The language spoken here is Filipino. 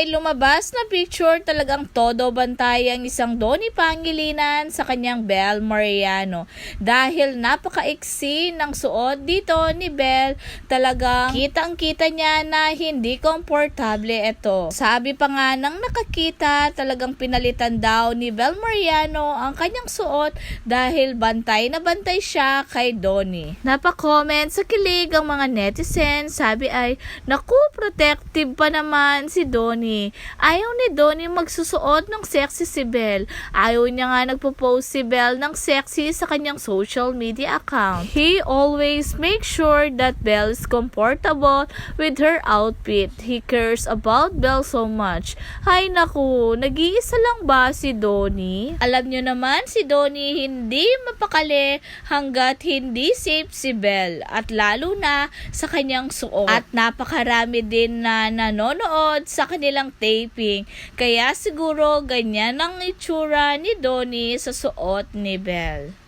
lumabas na picture talagang todo bantay ang isang Donnie Pangilinan sa kanyang Bel Mariano. Dahil napakaiksi ng suot dito ni Bel, talagang kitang kita niya na hindi komportable ito. Sabi pa nga nang nakakita, talagang pinalitan daw ni Bel Mariano ang kanyang suot dahil bantay na bantay siya kay Donnie. Napakomment sa kilig ang mga netizens, sabi ay, naku, protective pa naman si Donnie. Ayaw ni Donnie magsusuot ng sexy si Belle. Ayaw niya nga nagpo-post si Belle ng sexy sa kanyang social media account. He always makes sure that Belle is comfortable with her outfit. He cares about Belle so much. Hay naku, nag-iisa lang ba si Donnie? Alam niyo naman si Donnie hindi mapakali hanggat hindi safe si Belle at lalo na sa kanyang suot. At napakarami din na nanonood sa kanilang taping. Kaya siguro ganyan ang itsura ni Donnie sa suot ni Belle.